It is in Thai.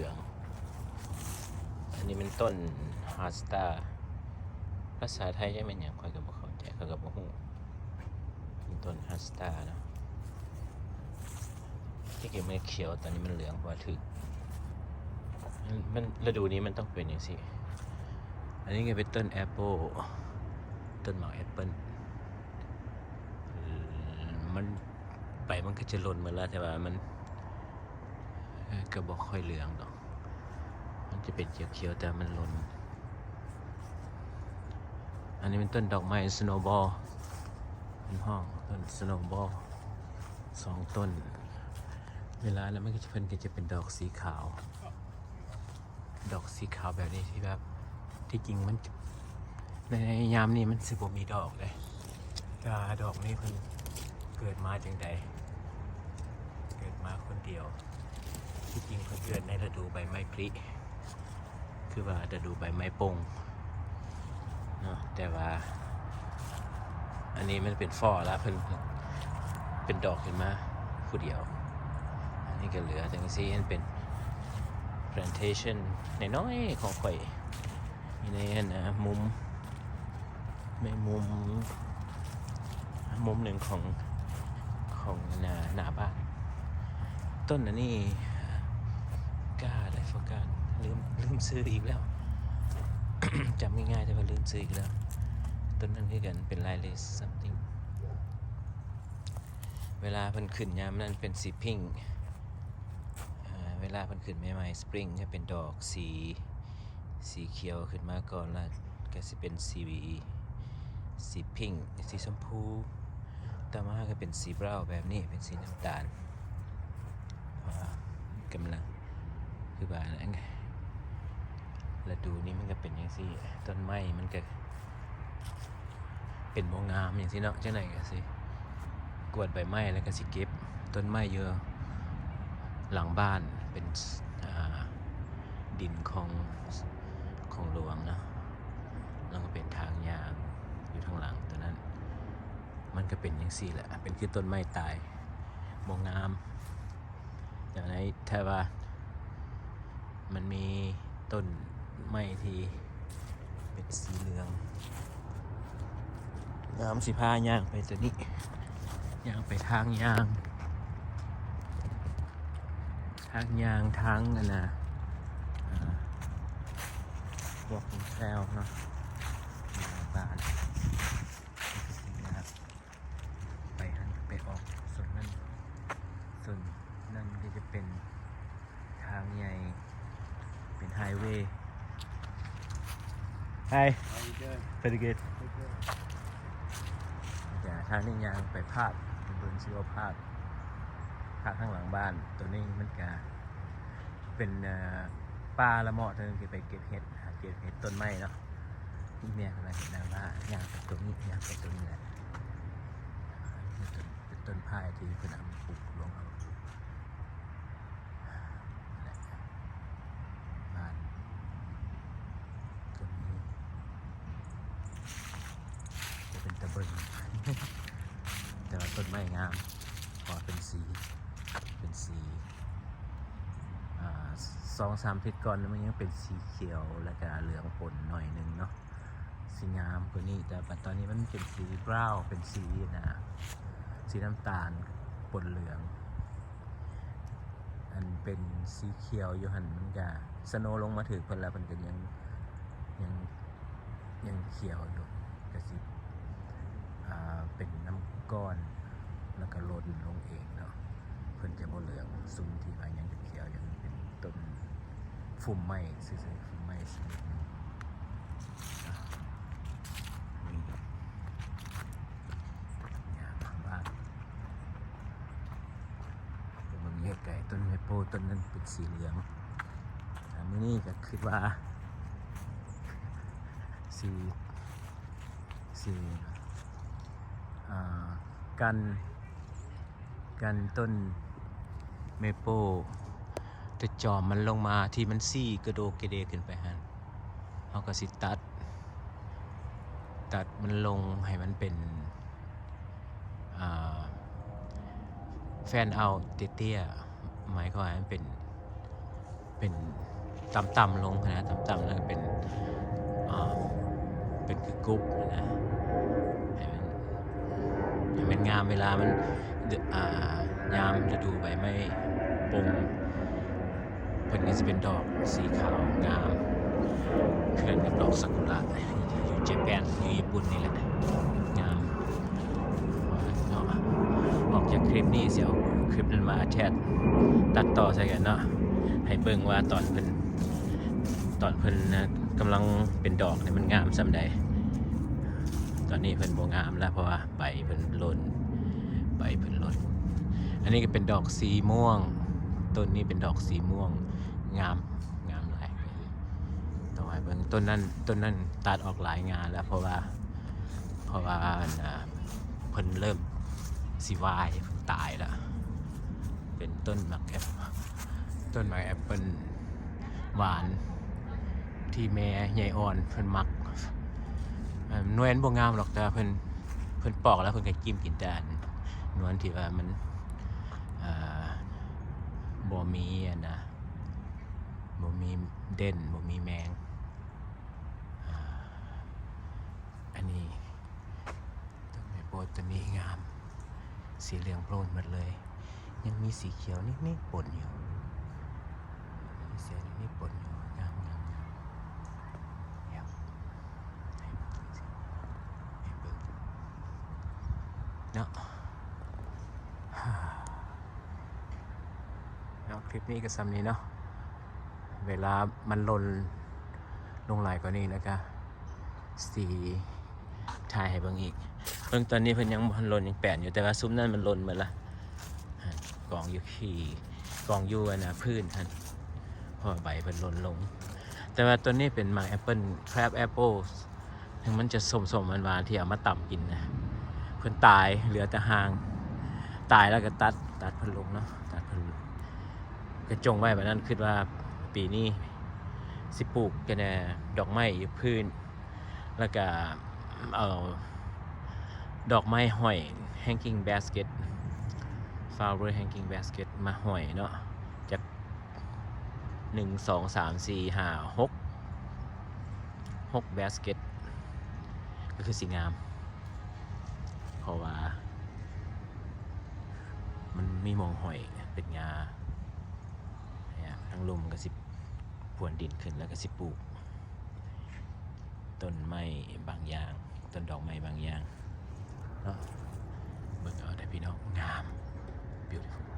ลือง อันนี้เป็นต้นฮาสตาภาษาไทยจะเป็นอย่างคอยกับบ่เข้าใจเขากับหูเป็นต้นฮาสตาเนาะที่เกี่ยวมันเขียวตอนนี้มันเหลืองพราะว่าถึกมันฤดูนี้มันต้องเป็นอย่างสิอันนี้ก็เป็นต้นแอปเปิลต้นหมากแอปเปิลมันใบมันก็จะหล่นหมาแล้วแต่ว่ามันเอ่อกค่อยเหลืองดอก จะเป็นเขียวๆแต่มันหล่น อันนี้เป็นต้นดอกไม้สโนบอลเป็นห้องต้นสโนบอลสองต้น เวลาแล้วมันก็จะเป็นก็จะเป็นดอกสีขาว ดอกสีขาวแบบนี้ที่แบบที่จริงมันในยามนี้มันสิบมีดอกเลยกาดอกนี่เพิ่นเกิดมาจังใดเกิดมาคนเดียว ที่จริงเพิ่นเกิดในฤดูใบไม้ผลิ คือว่าฤดูใบไม้ปงเนาะแต่ว่า อันนี้มันเป็นฟอแล้วเพิ่นเป็นดอกขึ้นมาผู้เดียว อันนี้ก็เหลือจังซี่มันเป็น plantation นน้อยๆของข่อยมีในอันนะมุมไม่มุม มุมหนึ่งของของหนาหนาบ้าน ต้นอันนี้กาอะไรฟกัน ลืมลืมซื้ออีกแล้วจำง่ายๆแต่ว่าลืมซื้ออีกแล้ว ต้นนั้นคือกันเป็นลายเลส something เวลาเพิ่นขึ้นยามนั้นเป็นสีพิงเวลาเพิ่นขึ้นใหม่ๆสปริงก็เป็นดอกสีสีเขียวขึ้นมาก่อนแล้วก็สิเป็นสีสีพิงสีชมพูต่อมาก็เป็นสีบราแบบนี้เป็นสีน้ำตาลกำลังคือว่าอันไง ฤดูนี้มันก็เป็นอย่างซี่ต้นไม้มันก็เป็นโมงามอย่างที่เนาะจังไหนก็สิกวดใบไม้แล้วก็สิเก็บต้นไม้เยอะหลังบ้านเป็นดินของของหลวงเนาะแล้วก็เป็นทางยางอยู่ทางหลังตัวนั้น มันก็เป็นอย่างสี่แหละเป็นคือต้นไม้ตายโมงามอย่างในแทว่ามันมีต้น ไม้ที เป็นสีเหลือง น้ำสิพาย่างไปตัวนี้ ย่างไปทางยาง ทางยางทางอันนะบอกแซวเนาะบ้านนี่คือสิ่งนะครับไปหันไปออกส่วนนั้นส่วนนั่นก็จะเป็นทางใหญ่ เป็นไฮเวย์ Hi How you doing? pretty good Good, good. อย่าทางนี้ยางไปพาดเป็นเบิร์นชื่อว่าพาดพาดข้างหลังบ้าน ตัวนี้มันกะเป็นเอ่อป่าละเมาะเธอที่ไปเก็บเห็ดหาเก็บเห็ดต้นไม้เนาะนี่เมียกำลังเห็นนะว่ายางไปตรงนี้ยางไปตรงนี้แหละเป็นต้นเป็นต้นพายที่เพื่อนเอามาปลูกลงเอานั่นแหละบ้านตัวนี้ จะเป็นตะเบิง แต้นไม้งามพอเป็นสี เป็นสีสองสามทิศก่อนมันยังเป็นสีเขียวแล้วก็เหลืองปนหน่อยหนึงเนาะสีงามกว่านี้แต่ตอนนี้มันเป็นสีบราวเป็นสีนะสีน้ำตาลปนเหลือง อันเป็นสีเขียวอยู่หันมันก็สโนลงมาถือเพิ่นแล้วมันก็ยังยังยังเขียวอยู่กระสิอ่าเป็นน้ำก้อน แล้วก็ล่นลงเองเนาะเพิ่นจะบ่เหลืองซุ่มที่ว่ายังเขียวยังเป็นต้นฟุ่มไม้ซื่อๆฟุ่มไม้ชนิดหนึงอะนี่ามบ้านเป็นเมืองแยกไก่ต้นไมโปต้นนั้นเป็นสีเหลือง อันนี้ก็คิดว่าสีสีอ่ากัน กันต้นเมโปจะจอมมันลงมาที่มันซี่กระโดกกระเดกขึ้นไปฮันเขาก็สิตัด ตัดมันลงให้มันเป็นแฟนเอาเตี้ยๆหมายความว่ามันเป็นเป็นต่ำๆลงนะต่ำๆแล้วก็เป็นเป็นคือกรุ๊ปนะให้มันให้มันงามเวลามัน ยามฤดูใบไม้ปงเพิ่นก็จะเป็นดอกสีขาวงามเพื่อนกับดอกซากุระอยู่เจแปนอยู่ญี่ปุ่นนี่แหละงามเนาะออกจากคลิปนี้เสียวคลิปนั้นมาแชทตัดต่อใส่กันเนาะให้เบิ่งว่าตอนเพิ่นตอนเพิ่นนะกำลังเป็นดอกเนี่ยมันงามส่ำใดตอนนี้เพิ่นบ่งามแล้วเพราะว่าใบเพิ่นหล่น ใบเพิ่นหล่นอันนี้ก็เป็นดอกสีม่วง ต้นนี้เป็นดอกสีม่วง งาม งามหลายต่อไปเบิ่งต้นนั้นต้นนั้นตัดออกหลายงานแล้วเพราะว่า เพราะว่าเพิ่นเริ่มสิวายเพิ่นตายแล้ว เป็นต้นมักแอปต้นไม้แอปเปิลหวาน ที่แม่ใหญ่อ่อนเพิ่นมักหน่วยนบ่งามหรอกแต่เพิ่นเพิ่นปอกแล้วเพิ่นก็จิ้มกินแต่อัน นวลที่ว่ามันบ่มีอะนะบ่มีเด่นบ่มีแมงอันนี้ต้นไม้โพธิ์ต้นนี้งาม สีเหลืองโพลนหมดเลย ยังมีสีเขียวนิดๆปนอยู่มีเสียงนิดๆปนอยู่งามงามงามเดี๋ยวให้เบิ่งสิให้เบิ่งเนาะ เนาะ คลิปนี้ก็ซ้ำนี้เนาะเวลามันหล่นลงไหลายกว่านี้แล้วก็สีถ่ายให้เบิ่งอีกเบิ่งตอนนี้เพิ่นยังบ่ทันหล่นยังแปนอยู่แต่ว่าซุ้มนั้นมันหล่นหมดละกองอยู่ขี่กองอยู่นะพื้นท่านเพราะใบเป็นหล่นลง แต่ว่าตัวนี้เป็นหมากแอปเปิลครบแอปเปิลถึงมันจะสมสมๆหวานๆที่เอามาต่ำกินนะเพิ่นตายเหลือแต่หาง ตายแล้วก็ตัดตัดเพิ่นลงเนาะตัดเพิ่น ก็จงไว้แบบนั้นคิดว่าปีนี้สิปลูกกันแน่ดอกไม้อยู่พื้น แล้วก็เอาดอกไม้ห้อย hanging basket flower hanging basket มาห้อยเนาะจากหนึ่งสองสามสี่ห้าหกหก basket ก็คือสีงาม เพราะว่า มันมีมองหอยเป็นงา ลมก็สิพวนดินขึ้นแล้วก็สิปลูกต้นไม้บางอย่าง ต้นดอกไม้บางอย่างเนาะเบิ่งเอาแต่พี่น้องงาม beautiful